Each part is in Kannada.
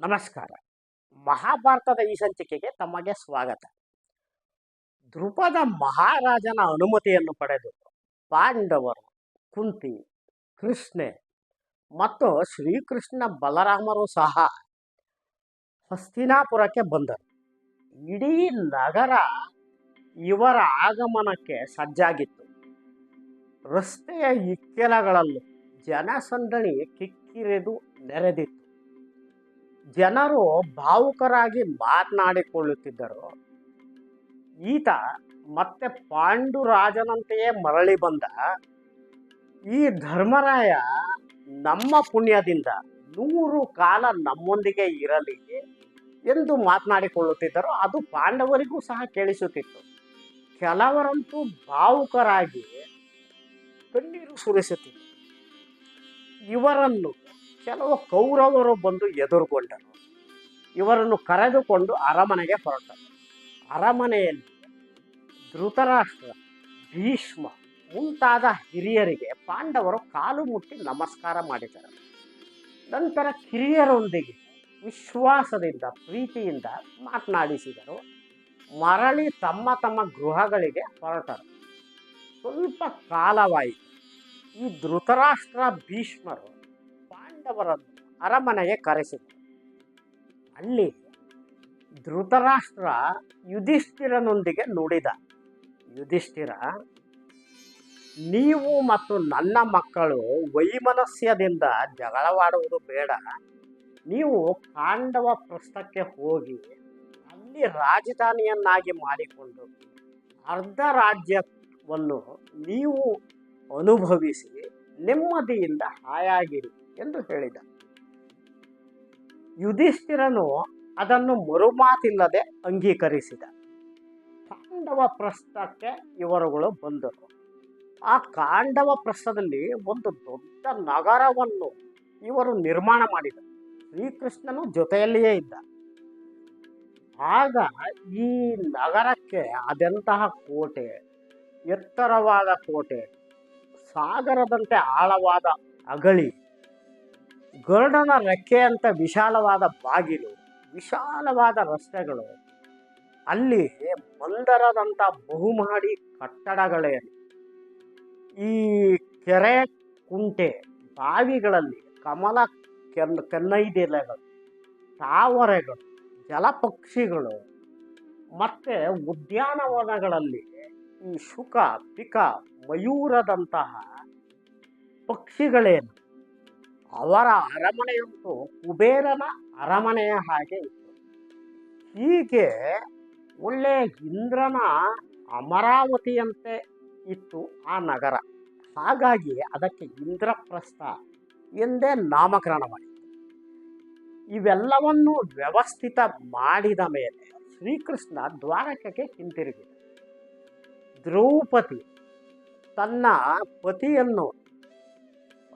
ನಮಸ್ಕಾರ. ಮಹಾಭಾರತದ ಈ ಸಂಚಿಕೆಗೆ ತಮಗೆ ಸ್ವಾಗತ. ಧ್ರುಪದ ಮಹಾರಾಜನ ಅನುಮತಿಯನ್ನು ಪಡೆದು ಪಾಂಡವರು, ಕುಂತಿ, ಕೃಷ್ಣೆ ಮತ್ತು ಶ್ರೀಕೃಷ್ಣ ಬಲರಾಮರು ಸಹ ಹಸ್ತಿನಾಪುರಕ್ಕೆ ಬಂದರು. ಇಡೀ ನಗರ ಇವರ ಆಗಮನಕ್ಕೆ ಸಜ್ಜಾಗಿತ್ತು. ರಸ್ತೆಯ ಇಕ್ಕೆಲಗಳಲ್ಲೂ ಜನಸಂದಣಿ ಕಿಕ್ಕಿರಿದು ನೆರೆದಿತ್ತು. ಜನರು ಭಾವುಕರಾಗಿ ಮಾತನಾಡಿಕೊಳ್ಳುತ್ತಿದ್ದರು. ಈತ ಮತ್ತೆ ಪಾಂಡುರಾಜನಂತೆಯೇ ಮರಳಿ ಬಂದ. ಈ ಧರ್ಮರಾಯ ನಮ್ಮ ಪುಣ್ಯದಿಂದ ನೂರು ಕಾಲ ನಮ್ಮೊಂದಿಗೆ ಇರಲಿ ಎಂದು ಮಾತನಾಡಿಕೊಳ್ಳುತ್ತಿದ್ದರು. ಅದು ಪಾಂಡವರಿಗೂ ಸಹ ಕೇಳಿಸುತ್ತಿತ್ತು. ಕೆಲವರಂತೂ ಭಾವುಕರಾಗಿ ಕಣ್ಣೀರು ಸುರಿಸುತ್ತಿತ್ತು ಇವರನ್ನು ಕೆಲವು ಕೌರವರು ಬಂದು ಎದುರುಗೊಂಡರು. ಇವರನ್ನು ಕರೆದುಕೊಂಡು ಅರಮನೆಗೆ ಹೊರಟರು. ಅರಮನೆಯಲ್ಲಿ ಧೃತರಾಷ್ಟ್ರ, ಭೀಷ್ಮ ಮುಂತಾದ ಹಿರಿಯರಿಗೆ ಪಾಂಡವರು ಕಾಲು ಮುಟ್ಟಿ ನಮಸ್ಕಾರ ಮಾಡಿದರು. ನಂತರ ಕಿರಿಯರೊಂದಿಗೆ ವಿಶ್ವಾಸದಿಂದ, ಪ್ರೀತಿಯಿಂದ ಮಾತನಾಡಿಸಿದರು. ಮರಳಿ ತಮ್ಮ ತಮ್ಮ ಗೃಹಗಳಿಗೆ ಹೊರಟರು. ಸ್ವಲ್ಪ ಕಾಲವಾಯಿತು. ಈ ಧೃತರಾಷ್ಟ್ರ, ಭೀಷ್ಮರು ಪಾಂಡವರನ್ನು ಅರಮನೆಗೆ ಕರೆಸಿತು ಅಲ್ಲಿ ಧೃತರಾಷ್ಟ್ರ ಯುಧಿಷ್ಠಿರನೊಂದಿಗೆ ನುಡಿದ, ಯುಧಿಷ್ಠಿರ, ನೀವು ಮತ್ತು ನನ್ನ ಮಕ್ಕಳು ವೈಮನಸ್ಯದಿಂದ ಜಗಳವಾಡುವುದು ಬೇಡ. ನೀವು ಪಾಂಡವ ಪ್ರಸ್ಥಕ್ಕೆ ಹೋಗಿ ಅಲ್ಲಿ ರಾಜಧಾನಿಯನ್ನಾಗಿ ಮಾಡಿಕೊಂಡು ಅರ್ಧ ರಾಜ್ಯವನ್ನು ನೀವು ಅನುಭವಿಸಿ ನೆಮ್ಮದಿಯಿಂದ ಹಾಯಾಗಿರಿ. ಎಂದು ಹೇಳಿದ. ಯುಧಿಷ್ಠಿರನು ಅದನ್ನು ಮರುಮಾತಿಲ್ಲದೆ ಅಂಗೀಕರಿಸಿದ. ಕಾಂಡವ ಪ್ರಸ್ಥಕ್ಕೆ ಇವರುಗಳು ಬಂದರು. ಆ ಕಾಂಡವ ಪ್ರಸ್ಥದಲ್ಲಿ ಒಂದು ದೊಡ್ಡ ನಗರವನ್ನು ಇವರು ನಿರ್ಮಾಣ ಮಾಡಿದರು. ಶ್ರೀಕೃಷ್ಣನು ಜೊತೆಯಲ್ಲಿಯೇ ಇದ್ದ. ಆಗ ಈ ನಗರಕ್ಕೆ ಅದೆಂತಹ ಕೋಟೆ, ಎತ್ತರವಾದ ಕೋಟೆ, ಸಾಗರದಂತೆ ಆಳವಾದ ಅಗಳಿ ಗರುಡನ ರೆಕ್ಕೆಯಂತ ವಿಶಾಲವಾದ ಬಾಗಿಲು, ವಿಶಾಲವಾದ ರಸ್ತೆಗಳು. ಅಲ್ಲಿ ಬಂದರದಂಥ ಬಹುಮಹಡಿ ಕಟ್ಟಡಗಳೇನು ಈ ಕೆರೆ ಕುಂಟೆ ಬಾವಿಗಳಲ್ಲಿ ಕಮಲ ಕೆನ್, ಕೆನ್ನೈದೆಲೆಗಳು, ತಾವರೆಗಳು, ಜಲಪಕ್ಷಿಗಳು ಮತ್ತೆ ಉದ್ಯಾನವನಗಳಲ್ಲಿ ಈ ಶುಕ, ಪಿಕ, ಮಯೂರದಂತಹ ಪಕ್ಷಿಗಳೇನು? ಅವರ ಅರಮನೆಯಂತೂ ಕುಬೇರನ ಅರಮನೆಯ ಹಾಗೆ ಇತ್ತು. ಹೀಗೆ ಒಳ್ಳೆ ಇಂದ್ರನ ಅಮರಾವತಿಯಂತೆ ಇತ್ತು ಆ ನಗರ. ಹಾಗಾಗಿ ಅದಕ್ಕೆ ಇಂದ್ರಪ್ರಸ್ಥ ಎಂದೇ ನಾಮಕರಣ ಮಾಡಿತ್ತು ಇವೆಲ್ಲವನ್ನು ವ್ಯವಸ್ಥಿತ ಮಾಡಿದ ಮೇಲೆ ಶ್ರೀಕೃಷ್ಣ ದ್ವಾರಕಕ್ಕೆ ಹಿಂತಿರುಗಿದ. ದ್ರೌಪದಿ ತನ್ನ ಪತಿಯನ್ನು,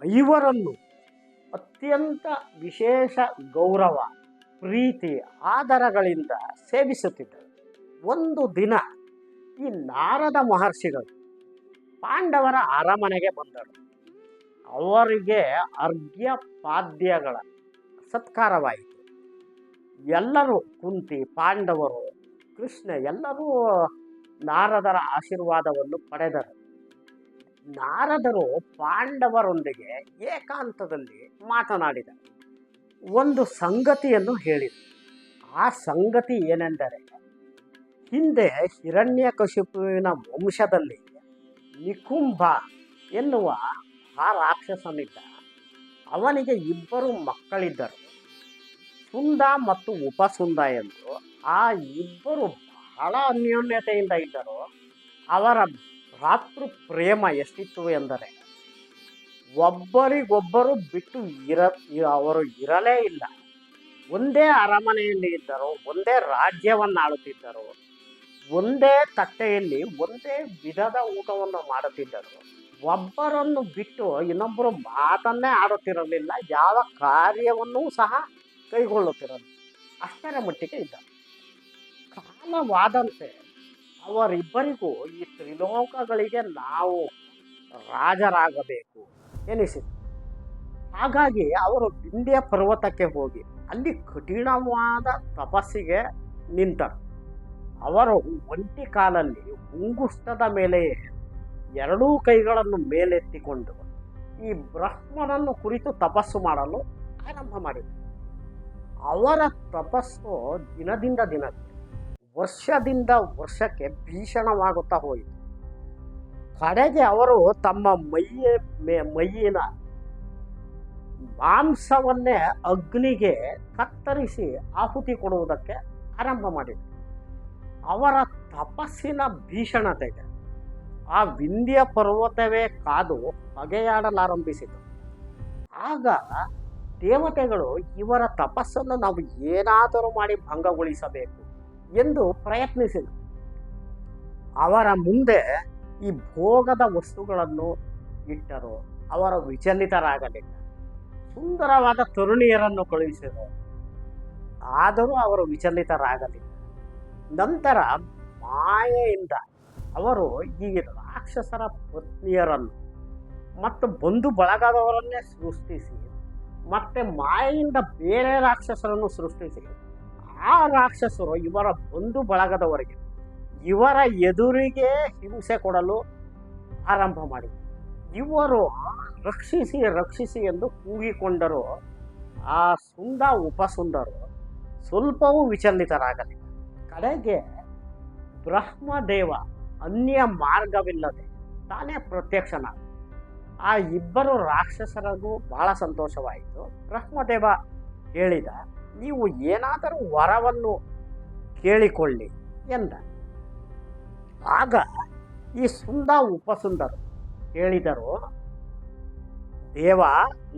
ಐವರನ್ನು ಅತ್ಯಂತ ವಿಶೇಷ ಗೌರವ, ಪ್ರೀತಿ, ಆದರಗಳಿಂದ ಸೇವಿಸುತ್ತಿದ್ದರು. ಒಂದು ದಿನ ಈ ನಾರದ ಮಹರ್ಷಿಗಳು ಪಾಂಡವರ ಅರಮನೆಗೆ ಬಂದರು. ಅವರಿಗೆ ಅರ್ಘ್ಯ ಪಾದ್ಯಗಳ ಸತ್ಕಾರವಾಯಿತು. ಎಲ್ಲರೂ ಕುಂತಿ ಪಾಂಡವರು, ಕೃಷ್ಣ ಎಲ್ಲರೂ ನಾರದರ ಆಶೀರ್ವಾದವನ್ನು ಪಡೆದರು. ನಾರದರು ಪಾಂಡವರೊಂದಿಗೆ ಏಕಾಂತದಲ್ಲಿ ಮಾತನಾಡಿದ ಒಂದು ಸಂಗತಿಯನ್ನು ಹೇಳಿದರು ಆ ಸಂಗತಿ ಏನೆಂದರೆ, ಹಿಂದೆ ಹಿರಣ್ಯಕಶಿಪುವಿನ ವಂಶದಲ್ಲಿ ನಿಕುಂಭ ಎನ್ನುವ ಆ ರಾಕ್ಷಸನಿದ್ದ. ಅವನಿಗೆ ಇಬ್ಬರು ಮಕ್ಕಳಿದ್ದರು. ಸುಂದ ಮತ್ತು ಉಪಸುಂದ ಎಂದು ಆ ಇಬ್ಬರು ಬಹಳ ಅನ್ಯೋನ್ಯತೆಯಿಂದ ಇದ್ದರು. ಅವರ ಭ್ರಾತೃ ಪ್ರೇಮ ಎಷ್ಟಿತ್ತು ಎಂದರೆ, ಒಬ್ಬರಿಗೊಬ್ಬರು ಬಿಟ್ಟು ಇರ, ಅವರು ಇರಲೇ ಇಲ್ಲ. ಒಂದೇ ಅರಮನೆಯಲ್ಲಿ ಇದ್ದರು, ಒಂದೇ ರಾಜ್ಯವನ್ನು ಆಳುತ್ತಿದ್ದರು ಒಂದೇ ತಟ್ಟೆಯಲ್ಲಿ ಒಂದೇ ವಿಧದ ಊಟವನ್ನು ಮಾಡುತ್ತಿದ್ದರು. ಒಬ್ಬರನ್ನು ಬಿಟ್ಟು ಇನ್ನೊಬ್ಬರು ಮಾತನ್ನೇ ಆಡುತ್ತಿರಲಿಲ್ಲ, ಯಾವ ಕಾರ್ಯವನ್ನೂ ಸಹ ಕೈಗೊಳ್ಳುತ್ತಿರಲಿಲ್ಲ. ಅಷ್ಟರ ಮಟ್ಟಿಗೆ ಇದ್ದರು. ಕಾಲವಾದಂತೆ ಅವರಿಬ್ಬರಿಗೂ ಈ ತ್ರಿಲೋಕಗಳಿಗೆ ನಾವು ರಾಜರಾಗಬೇಕು ಎನಿಸಿತು. ಹಾಗಾಗಿ ಅವರು ವಿಂಧ್ಯ ಪರ್ವತಕ್ಕೆ ಹೋಗಿ ಅಲ್ಲಿ ಕಠಿಣವಾದ ತಪಸ್ಸಿಗೆ ನಿಂತರು. ಅವರು ಒಂಟಿ ಕಾಲಲ್ಲಿ ಉಂಗುಷ್ಟದ ಮೇಲೆಯೇ ಎರಡೂ ಕೈಗಳನ್ನು ಮೇಲೆತ್ತಿಕೊಂಡು ಈ ಬ್ರಹ್ಮನನ್ನು ಕುರಿತು ತಪಸ್ಸು ಮಾಡಲು ಆರಂಭ ಮಾಡಿದರು. ಅವರ ತಪಸ್ಸು ದಿನದಿಂದ ದಿನಕ್ಕೆ ವರ್ಷದಿಂದ ವರ್ಷಕ್ಕೆ ಭೀಷಣವಾಗುತ್ತಾ ಹೋಯಿತು. ಕಡೆಗೆ ಅವರು ತಮ್ಮ ಮೈಯ ಮೈಯಿನ ಮಾಂಸವನ್ನೇ ಅಗ್ನಿಗೆ ಕತ್ತರಿಸಿ ಆಹುತಿ ಕೊಡುವುದಕ್ಕೆ ಆರಂಭ ಮಾಡಿದರು. ಅವರ ತಪಸ್ಸಿನ ಭೀಷಣತೆಗೆ ಆ ವಿಂಧ್ಯ ಪರ್ವತವೇ ಕಾದು ಬಗೆಯಾಡಲಾರಂಭಿಸಿತು. ಆಗ ದೇವತೆಗಳು ಇವರ ತಪಸ್ಸನ್ನು ನಾವು ಏನಾದರೂ ಮಾಡಿ ಭಂಗಗೊಳಿಸಬೇಕು. ಎಂದು ಪ್ರಯತ್ನಿಸಿದರು. ಅವರ ಮುಂದೆ ಈ ಭೋಗದ ವಸ್ತುಗಳನ್ನು ಇಟ್ಟರು. ಅವರ ವಿಚಲಿತರಾಗಲಿಲ್ಲ. ಸುಂದರವಾದ ತರುಣಿಯರನ್ನು ಕಳುಹಿಸಿದರು. ಆದರೂ ಅವರು ವಿಚಲಿತರಾಗಲಿಲ್ಲ. ನಂತರ ಮಾಯೆಯಿಂದ ಅವರು ಈ ರಾಕ್ಷಸರ ಪತ್ನಿಯರನ್ನು ಮತ್ತು ಬಂಧು ಬಳಗದವರನ್ನೇ ಸೃಷ್ಟಿಸಿ, ಮತ್ತೆ ಮಾಯೆಯಿಂದ ಬೇರೆ ರಾಕ್ಷಸರನ್ನು ಸೃಷ್ಟಿಸಿ ಆ ರಾಕ್ಷಸರು ಇವರ ಬಂಧು ಬಳಗದವರಿಗೆ, ಇವರ ಎದುರಿಗೆ ಹಿಂಸೆ ಕೊಡಲು ಆರಂಭ ಮಾಡಿ ಇವರು ರಕ್ಷಿಸಿ ರಕ್ಷಿಸಿ ಎಂದು ಕೂಗಿಕೊಂಡರು. ಆ ಸುಂದ ಉಪಸುಂದರು ಸ್ವಲ್ಪವೂ ವಿಚಲಿತರಾಗಲಿಲ್ಲ ಕಡೆಗೆ ಬ್ರಹ್ಮದೇವ ಅನ್ಯ ಮಾರ್ಗವಿಲ್ಲದೆ ತಾನೇ ಪ್ರತ್ಯಕ್ಷನ ಆ ಇಬ್ಬರು ರಾಕ್ಷಸರಿಗೂ ಬಹಳ ಸಂತೋಷವಾಯಿತು. ಬ್ರಹ್ಮದೇವ ಹೇಳಿದ ನೀವು ಏನಾದರೂ ವರವನ್ನು ಕೇಳಿಕೊಳ್ಳಿ ಎಂದ. ಆಗ ಈ ಸುಂದ ಉಪಸುಂದರು ಹೇಳಿದರು, ದೇವ,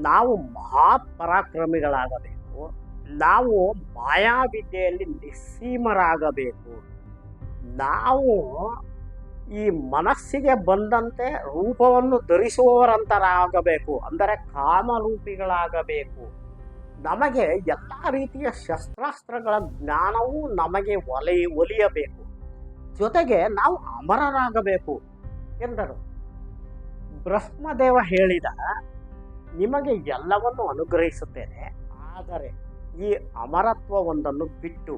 ನಾವು ಮಹಾಪರಾಕ್ರಮಿಗಳಾಗಬೇಕು, ನಾವು ಮಾಯಾವಿದ್ಯೆಯಲ್ಲಿ ನಿಸ್ಸೀಮರಾಗಬೇಕು, ನಾವು ಈ ಮನಸ್ಸಿಗೆ ಬಂದಂತೆ ರೂಪವನ್ನು ಧರಿಸುವವರಂತರಾಗಬೇಕು, ಅಂದರೆ ಕಾಮರೂಪಿಗಳಾಗಬೇಕು. ನಮಗೆ ಎಲ್ಲ ರೀತಿಯ ಶಸ್ತ್ರಾಸ್ತ್ರಗಳ ಜ್ಞಾನವೂ ನಮಗೆ ಒಲಿ, ಒಲಿಯಬೇಕು. ಜೊತೆಗೆ ನಾವು ಅಮರರಾಗಬೇಕು ಎಂದರು. ಬ್ರಹ್ಮದೇವ ಹೇಳಿದ, ನಿಮಗೆ ಎಲ್ಲವನ್ನು ಅನುಗ್ರಹಿಸುತ್ತೇನೆ, ಆದರೆ ಈ ಅಮರತ್ವ ಒಂದನ್ನು ಬಿಟ್ಟು,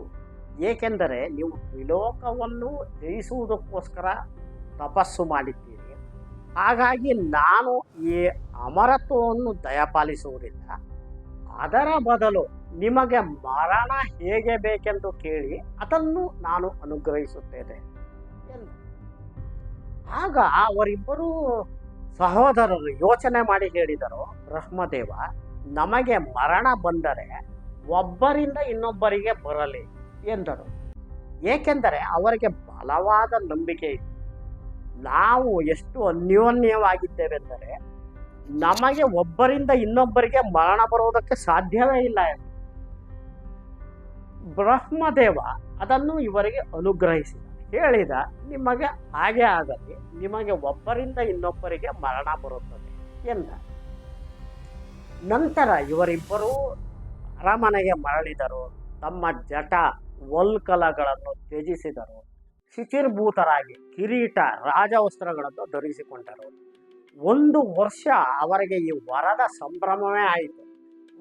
ಏಕೆಂದರೆ ನೀವು ತ್ರಿಲೋಕವನ್ನು ಜಯಿಸುವುದಕ್ಕೋಸ್ಕರ ತಪಸ್ಸು ಮಾಡಿದ್ದೀರಿ. ಹಾಗಾಗಿ ನಾನು ಈ ಅಮರತ್ವವನ್ನು ದಯಪಾಲಿಸುವುದಿಲ್ಲ. ಅದರ ಬದಲು ನಿಮಗೆ ಮರಣ ಹೇಗೆ ಬೇಕೆಂದು ಕೇಳಿ ಅದನ್ನು ನಾನು ಅನುಗ್ರಹಿಸುತ್ತೇನೆ. ಆಗ ಅವರಿಬ್ಬರು ಸಹೋದರರು ಯೋಚನೆ ಮಾಡಿ ಹೇಳಿದರು, ಬ್ರಹ್ಮದೇವ, ನಮಗೆ ಮರಣ ಬಂದರೆ ಒಬ್ಬರಿಂದ ಇನ್ನೊಬ್ಬರಿಗೆ ಬರಲಿ ಎಂದರು. ಏಕೆಂದರೆ ಅವರಿಗೆ ಬಲವಾದ ನಂಬಿಕೆ ಇತ್ತು. ನಾವು ಎಷ್ಟು ಅನ್ಯೋನ್ಯವಾಗಿದ್ದೇವೆಂದರೆ ನಮಗೆ ಒಬ್ಬರಿಂದ ಇನ್ನೊಬ್ಬರಿಗೆ ಮರಣ ಬರುವುದಕ್ಕೆ ಸಾಧ್ಯವೇ ಇಲ್ಲ ಎಂದು. ಬ್ರಹ್ಮದೇವ ಅದನ್ನು ಇವರಿಗೆ ಅನುಗ್ರಹಿಸಿದ ಹೇಳಿದ, ನಿಮಗೆ ಹಾಗೆ ಆಗಲಿ, ನಿಮಗೆ ಒಬ್ಬರಿಂದ ಇನ್ನೊಬ್ಬರಿಗೆ ಮರಣ ಬರುತ್ತದೆ ಎಂದ. ನಂತರ ಇವರಿಬ್ಬರೂ ಅರಮನೆಗೆ ಮರಳಿದರು. ತಮ್ಮ ಜಟ ವಲ್ಕಲಗಳನ್ನು ತ್ಯಜಿಸಿದರು. ಶಿಚಿರ್ಭೂತರಾಗಿ ಕಿರೀಟ, ರಾಜವಸ್ತ್ರಗಳನ್ನು ಧರಿಸಿಕೊಂಡರು. ಒಂದು ವರ್ಷ ಅವರಿಗೆ ಈ ವರದ ಸಂಭ್ರಮವೇ ಆಯಿತು.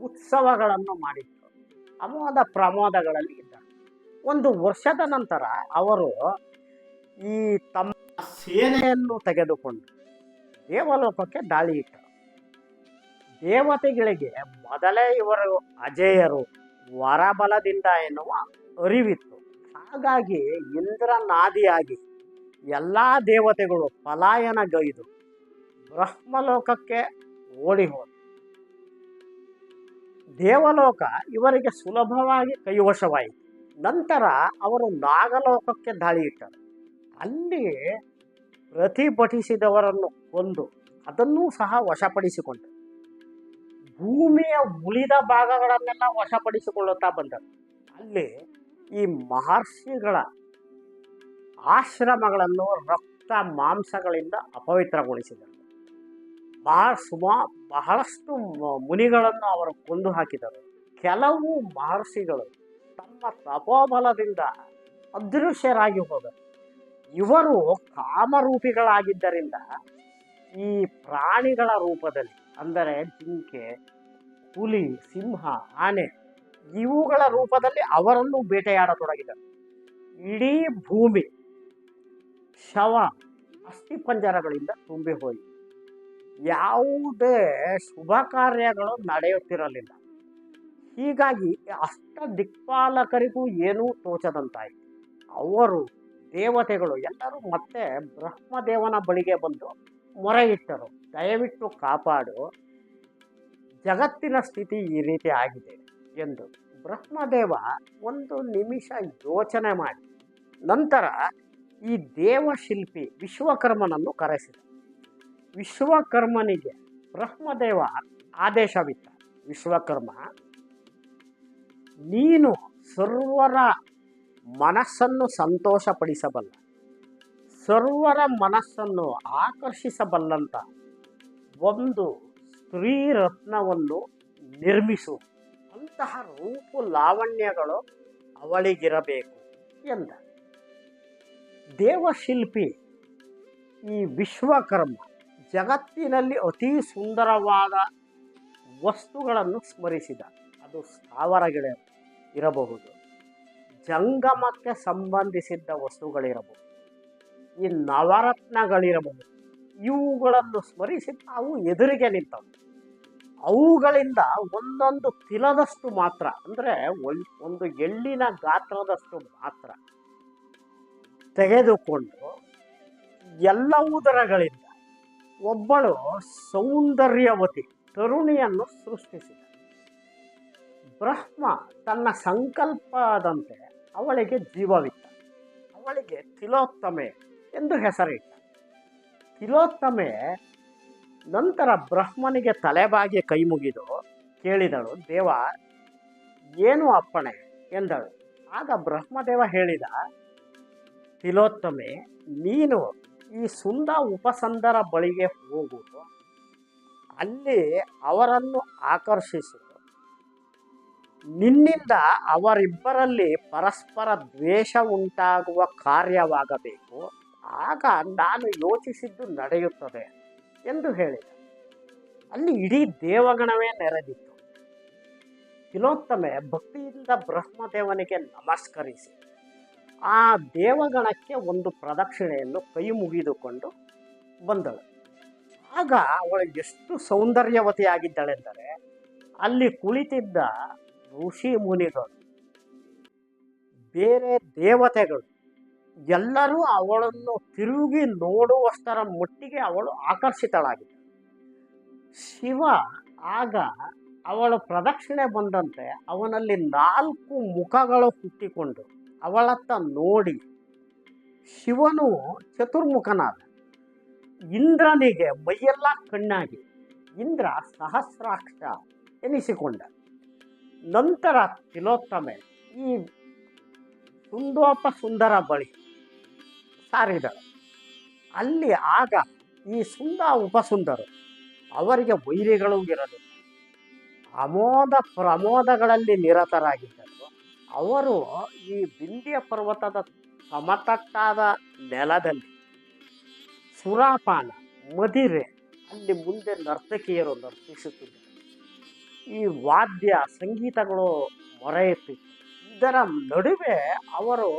ಉತ್ಸವಗಳನ್ನು ಮಾಡಿದರು. ಅಮೋದ ಪ್ರಮೋದಗಳಲ್ಲಿ ಇದ್ದರು. ಒಂದು ವರ್ಷದ ನಂತರ ಅವರು ಈ ತಮ್ಮ ಸೇನೆಯನ್ನು ತೆಗೆದುಕೊಂಡು ದೇವಲೋಕಕ್ಕೆ ದಾಳಿ ಇಟ್ಟರು. ದೇವತೆಗಳಿಗೆ ಮೊದಲೇ ಇವರು ಅಜೇಯರು, ವರಬಲದಿಂದ ಎನ್ನುವ ಅರಿವಿತ್ತು. ಹಾಗಾಗಿ ಇಂದ್ರನಾದಿಯಾಗಿ ಎಲ್ಲ ದೇವತೆಗಳು ಪಲಾಯನಗೈದು. ಬ್ರಹ್ಮಲೋಕಕ್ಕೆ ಓಡಿ ಹೋದ. ದೇವಲೋಕ ಇವರಿಗೆ ಸುಲಭವಾಗಿ ಕೈವಶವಾಯಿತು. ನಂತರ ಅವರು ನಾಗಲೋಕಕ್ಕೆ ದಾಳಿ ಇಟ್ಟರು ಅಲ್ಲಿ ಪ್ರತಿಭಟಿಸಿದವರನ್ನು ಕೊಂದು ಅದನ್ನೂ ಸಹ ವಶಪಡಿಸಿಕೊಂಡರು. ಭೂಮಿಯ ಉಳಿದ ಭಾಗಗಳನ್ನೆಲ್ಲ ವಶಪಡಿಸಿಕೊಳ್ಳುತ್ತಾ ಬಂದರು. ಅಲ್ಲಿ ಈ ಮಹರ್ಷಿಗಳ ಆಶ್ರಮಗಳನ್ನು ರಕ್ತ ಮಾಂಸಗಳಿಂದ ಅಪವಿತ್ರಗೊಳಿಸಿದರು. ಬಹಳ ಸುಮಾ, ಬಹಳಷ್ಟು ಮುನಿಗಳನ್ನು ಅವರು ಕೊಂದು ಹಾಕಿದರು. ಕೆಲವು ಮಹರ್ಷಿಗಳು ತಮ್ಮ ತಪೋಬಲದಿಂದ ಅದೃಶ್ಯರಾಗಿ ಹೋದರು. ಇವರು ಕಾಮರೂಪಿಗಳಾಗಿದ್ದರಿಂದ ಈ ಪ್ರಾಣಿಗಳ ರೂಪದಲ್ಲಿ, ಅಂದರೆ ಜಿಂಕೆ, ಹುಲಿ, ಸಿಂಹ, ಆನೆ, ಇವುಗಳ ರೂಪದಲ್ಲಿ ಅವರನ್ನು ಬೇಟೆಯಾಡತೊಡಗಿದರು. ಇಡೀ ಭೂಮಿ ಶವ ಅಸ್ಥಿಪಂಜರಗಳಿಂದ ತುಂಬಿ ಹೋಯಿತು ಯಾವುದೇ ಶುಭ ಕಾರ್ಯಗಳು ನಡೆಯುತ್ತಿರಲಿಲ್ಲ. ಹೀಗಾಗಿ ಅಷ್ಟ ದಿಕ್ಪಾಲಕರಿಗೂ ಏನೂ ತೋಚದಂತಾಯಿತು. ಅವರು ದೇವತೆಗಳು ಎಲ್ಲರೂ ಮತ್ತೆ ಬ್ರಹ್ಮದೇವನ ಬಳಿಗೆ ಬಂದು ಮೊರೆ ಇಟ್ಟರು ದಯವಿಟ್ಟು ಕಾಪಾಡು. ಜಗತ್ತಿನ ಸ್ಥಿತಿ ಈ ರೀತಿ ಆಗಿದೆ ಎಂದು ಬ್ರಹ್ಮದೇವ ಒಂದು ನಿಮಿಷ ಯೋಚನೆ ಮಾಡಿ. ನಂತರ ಈ ದೇವಶಿಲ್ಪಿ ವಿಶ್ವಕರ್ಮನನ್ನು ಕರೆಸಿದ. ವಿಶ್ವಕರ್ಮನಿಗೆ ಬ್ರಹ್ಮದೇವ ಆದೇಶವಿತ್ತ. ವಿಶ್ವಕರ್ಮ, ನೀನು ಸರ್ವರ ಮನಸ್ಸನ್ನು ಸಂತೋಷಪಡಿಸಬಲ್ಲ, ಸರ್ವರ ಮನಸ್ಸನ್ನು ಆಕರ್ಷಿಸಬಲ್ಲಂತ ಒಂದು ಸ್ತ್ರೀ ರತ್ನವನ್ನು ನಿರ್ಮಿಸು. ಅಂತಹ ರೂಪು ಲಾವಣ್ಯಗಳು ಅವಳಿಗಿರಬೇಕು ಎಂದ. ದೇವಶಿಲ್ಪಿ ಈ ವಿಶ್ವಕರ್ಮ ಜಗತ್ತಿನಲ್ಲಿ ಅತಿ ಸುಂದರವಾದ ವಸ್ತುಗಳನ್ನು ಸ್ಮರಿಸಿದ. ಅದು ಸ್ಥಾವರಗಳ ಇರಬಹುದು. ಜಂಗಮಕ್ಕೆ ಸಂಬಂಧಿಸಿದ್ದ ವಸ್ತುಗಳಿರಬಹುದು. ಈ ನವರತ್ನಗಳಿರಬಹುದು. ಇವುಗಳನ್ನು ಸ್ಮರಿಸಿ ಅವು ಎದುರಿಗೆ ನಿಂತವು. ಅವುಗಳಿಂದ ಒಂದೊಂದು ತಿಲದಷ್ಟು ಮಾತ್ರ, ಅಂದರೆ ಒಂದು ಎಳ್ಳಿನ ಗಾತ್ರದಷ್ಟು ಮಾತ್ರ ತೆಗೆದುಕೊಂಡು ಎಲ್ಲವುದರಗಳಿಂದ ಒಬ್ಬಳು ಸೌಂದರ್ಯವತಿ, ತರುಣಿಯನ್ನು ಸೃಷ್ಟಿಸಿದ. ಬ್ರಹ್ಮ ತನ್ನ ಸಂಕಲ್ಪದಂತೆ ಅವಳಿಗೆ ಜೀವವಿತ್ತ ಅವಳಿಗೆ ತಿಲೋತ್ತಮೆ ಎಂದು ಹೆಸರಿಟ್ಟ. ತಿಲೋತ್ತಮೆ ನಂತರ ಬ್ರಹ್ಮನಿಗೆ ತಲೆಬಾಗಿ ಕೈ ಮುಗಿದು ಕೇಳಿದಳು, ದೇವ, ಏನು ಅಪ್ಪಣೆ? ಎಂದಳು. ಆಗ ಬ್ರಹ್ಮದೇವ ಹೇಳಿದ, ತಿಲೋತ್ತಮೆ, ನೀನು ಈ ಸುಂದ ಉಪಸಂದರ ಬಳಿಗೆ ಹೋಗುವುದು, ಅಲ್ಲಿ ಅವರನ್ನು ಆಕರ್ಷಿಸಿತು ನಿನ್ನಿಂದ ಅವರಿಬ್ಬರಲ್ಲಿ ಪರಸ್ಪರ ದ್ವೇಷ ಉಂಟಾಗುವ ಕಾರ್ಯವಾಗಬೇಕು. ಆಗ ನಾನು ಯೋಚಿಸಿದ್ದು ನಡೆಯುತ್ತದೆ ಎಂದು ಹೇಳಿದ. ಅಲ್ಲಿ ಇಡೀ ದೇವಗಣವೇ ನೆರೆದಿತ್ತು. ತಿಲೋತ್ತಮೆ ಭಕ್ತಿಯಿಂದ ಬ್ರಹ್ಮದೇವನಿಗೆ ನಮಸ್ಕರಿಸಿ. ಆ ದೇವಗಣಕ್ಕೆ ಒಂದು ಪ್ರದಕ್ಷಿಣೆಯನ್ನು ಕೈ ಮುಗಿದುಕೊಂಡು ಬಂದಳು. ಆಗ ಅವಳು ಎಷ್ಟು ಸೌಂದರ್ಯವತಿಯಾಗಿದ್ದಾಳೆಂದರೆ ಅಲ್ಲಿ ಕುಳಿತಿದ್ದ ಋಷಿ ಮುನಿಗಳು, ಬೇರೆ ದೇವತೆಗಳು, ಎಲ್ಲರೂ ಅವಳನ್ನು ತಿರುಗಿ ನೋಡುವಷ್ಟರ ಮಟ್ಟಿಗೆ ಅವಳು ಆಕರ್ಷಿತಳಾಗಿದ್ದಳು. ಶಿವ ಆಗ ಅವಳು ಪ್ರದಕ್ಷಿಣೆ ಬಂದಂತೆ ಅವನಲ್ಲಿ ನಾಲ್ಕು ಮುಖಗಳು ಹುಟ್ಟಿಕೊಂಡು ಅವಳತ್ತ ನೋಡಿ ಶಿವನು ಚತುರ್ಮುಖನಾದ. ಇಂದ್ರನಿಗೆ ಮೈಯೆಲ್ಲ ಕಣ್ಣಾಗಿ ಇಂದ್ರ ಸಹಸ್ರಾಕ್ಷ ಎನಿಸಿಕೊಂಡ. ನಂತರ ತಿಲೋತ್ತಮೆ ಈ ಸುಂದೋಪ ಸುಂದರ ಬಳಿ ಸಾರಿದಳು ಅಲ್ಲಿ ಆಗ ಈ ಸುಂದ ಉಪಸುಂದರು. ಅವರಿಗೆ ವೈರಿಗಳು ಇರಲಿಲ್ಲ. ಅಮೋದ ಪ್ರಮೋದಗಳಲ್ಲಿ ನಿರತರಾಗಿದ್ದರು. ಅವರು ಈ ಬಿಂದಿಯ ಪರ್ವತದ ಸಮತಟ್ಟಾದ ನೆಲದಲ್ಲಿ ಸುರಾಪಾನ, ಮದಿರೆ, ಅಲ್ಲಿ ಮುಂದೆ ನರ್ತಕಿಯರು ನರ್ತಿಸುತ್ತಿದ್ದರು. ಈ ವಾದ್ಯ ಸಂಗೀತಗಳು ಮೊರೆಯುತ್ತಿತ್ತು. ಇದರ ನಡುವೆ ಅವರು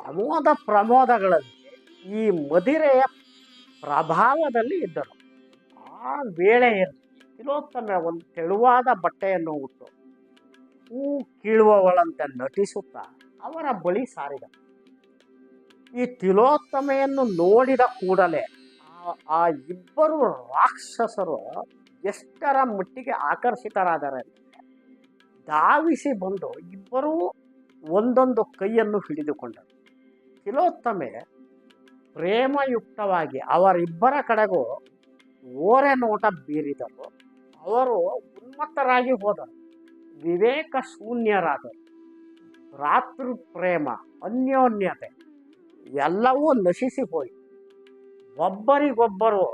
ಅಮೋದ ಪ್ರಮೋದಗಳಲ್ಲಿ ಈ ಮದಿರೆಯ ಪ್ರಭಾವದಲ್ಲಿ ಇದ್ದರು. ಆ ವೇಳೆಯಲ್ಲಿ ತಿಲೋತ್ತಮ ಒಂದು ತೆಳುವಾದ ಬಟ್ಟೆಯನ್ನು ಉಟ್ಟು ಹೂ ಕೀಳುವವಳಂತೆ ನಟಿಸುತ್ತಾ ಅವರ ಬಳಿ ಸಾರಿದ. ಈ ತಿಲೋತ್ತಮೆಯನ್ನು ನೋಡಿದ ಕೂಡಲೇ ಆ- ಇಬ್ಬರು ರಾಕ್ಷಸರು ಎಷ್ಟರ ಮಟ್ಟಿಗೆ ಆಕರ್ಷಿತರಾದರೆ ಧಾವಿಸಿ ಬಂದು ಇಬ್ಬರೂ ಒಂದೊಂದು ಕೈಯನ್ನು ಹಿಡಿದುಕೊಂಡರು. ತಿಲೋತ್ತಮೆ ಪ್ರೇಮಯುಕ್ತವಾಗಿ ಅವರಿಬ್ಬರ ಕಡೆಗೂ ಓರೆ ನೋಟ ಬೀರಿದರು ಅವರು ಉನ್ಮತ್ತರಾಗಿ ಹೋದರು. ವಿವೇಕ ಶೂನ್ಯರಾದರು ರಾತ್ರಿ ಪ್ರೇಮ, ಅನ್ಯೋನ್ಯತೆ, ಎಲ್ಲವೂ ನಶಿಸಿ ಹೋಯಿತು ಒಬ್ಬರಿಗೊಬ್ಬರು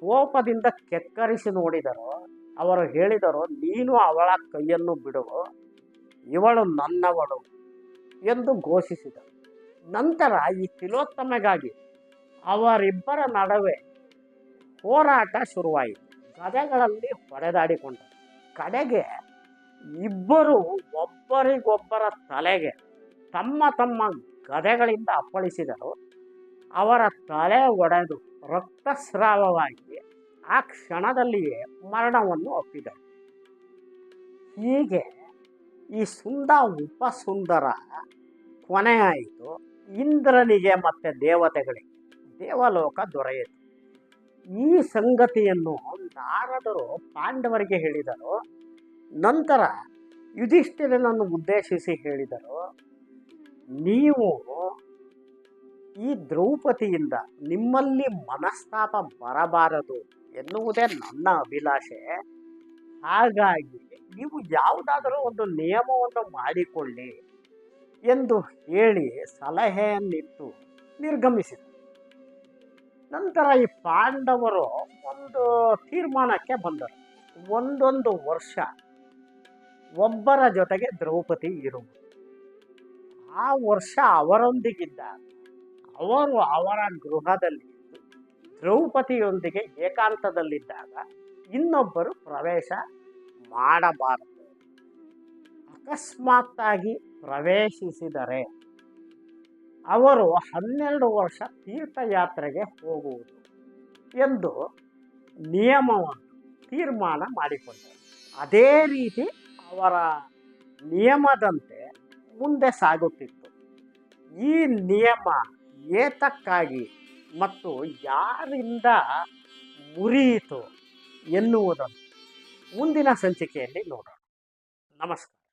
ಕೋಪದಿಂದ ಕೆಕ್ಕರಿಸಿ ನೋಡಿದರು, ಅವರು ಹೇಳಿದರು, ನೀನು ಅವಳ ಕೈಯನ್ನು ಬಿಡು, ಇವಳು ನನ್ನವಳು ಎಂದು ಘೋಷಿಸಿದರು. ನಂತರ ಈ ತಿಲೋತ್ತಮೆಗಾಗಿ ಅವರಿಬ್ಬರ ನಡುವೆ ಹೋರಾಟ ಶುರುವಾಯಿತು. ಗದೆಗಳಲ್ಲಿ ಹೊಡೆದಾಡಿಕೊಂಡರು. ಕಡೆಗೆ ಇಬ್ಬರು ಒಬ್ಬರಿಗೊಬ್ಬರ ತಲೆಗೆ ತಮ್ಮ ತಮ್ಮ ಗದೆಗಳಿಂದ ಅಪ್ಪಳಿಸಿದರು. ಅವರ ತಲೆ ಒಡೆದು ರಕ್ತಸ್ರಾವವಾಗಿ ಆ ಕ್ಷಣದಲ್ಲಿಯೇ ಮರಣವನ್ನು ಒಪ್ಪಿದರು. ಹೀಗೆ ಈ ಸುಂದ ಉಪಸುಂದರ ಕೊನೆಯಾಯಿತು. ಇಂದ್ರನಿಗೆ ಮತ್ತೆ ದೇವತೆಗಳಿಗೆ ದೇವಲೋಕ ದೊರೆಯಿತು. ಈ ಸಂಗತಿಯನ್ನು ನಾರದರು ಪಾಂಡವರಿಗೆ ಹೇಳಿದರು. ನಂತರ ಯುಧಿಷ್ಠಿರನನ್ನು ಉದ್ದೇಶಿಸಿ ಹೇಳಿದರು, ನೀವು ಈ ದ್ರೌಪದಿಯಿಂದ ನಿಮ್ಮಲ್ಲಿ ಮನಸ್ತಾಪ ಬರಬಾರದು ಎನ್ನುವುದೇ ನನ್ನ ಅಭಿಲಾಷೆ. ಹಾಗಾಗಿ ನೀವು ಯಾವುದಾದರೂ ಒಂದು ನಿಯಮವನ್ನು ಮಾಡಿಕೊಳ್ಳಿ ಎಂದು ಹೇಳಿ ಸಲಹೆಯನ್ನಿತ್ತು ನಿರ್ಗಮಿಸಿದರು. ನಂತರ ಈ ಪಾಂಡವರು ಒಂದು ತೀರ್ಮಾನಕ್ಕೆ ಬಂದರು. ಒಂದೊಂದು ವರ್ಷ ಒಬ್ಬರ ಜೊತೆಗೆ ದ್ರೌಪದಿ ಇರು ಆ ವರ್ಷ ಅವರೊಂದಿಗಿದ್ದ, ಅವರು ಅವರ ಗೃಹದಲ್ಲಿ ದ್ರೌಪದಿಯೊಂದಿಗೆ ಏಕಾಂತದಲ್ಲಿದ್ದಾಗ ಇನ್ನೊಬ್ಬರು ಪ್ರವೇಶ ಮಾಡಬಾರದು. ಅಕಸ್ಮಾತ್ತಾಗಿ ಪ್ರವೇಶಿಸಿದರೆ ಅವರು ಹನ್ನೆರಡು ವರ್ಷ ತೀರ್ಥಯಾತ್ರೆಗೆ ಹೋಗುವುದು ಎಂದು ನಿಯಮವನ್ನು ತೀರ್ಮಾನ ಮಾಡಿಕೊಂಡರು. ಅದೇ ರೀತಿ ಅವರ ನಿಯಮದಂತೆ ಮುಂದೆ ಸಾಗುತ್ತಿತ್ತು. ಈ ನಿಯಮ ಏತಕ್ಕಾಗಿ ಮತ್ತು ಯಾರಿಂದ ಮುರಿಯಿತು ಎನ್ನುವುದನ್ನು ಮುಂದಿನ ಸಂಚಿಕೆಯಲ್ಲಿ ನೋಡೋಣ. ನಮಸ್ಕಾರ.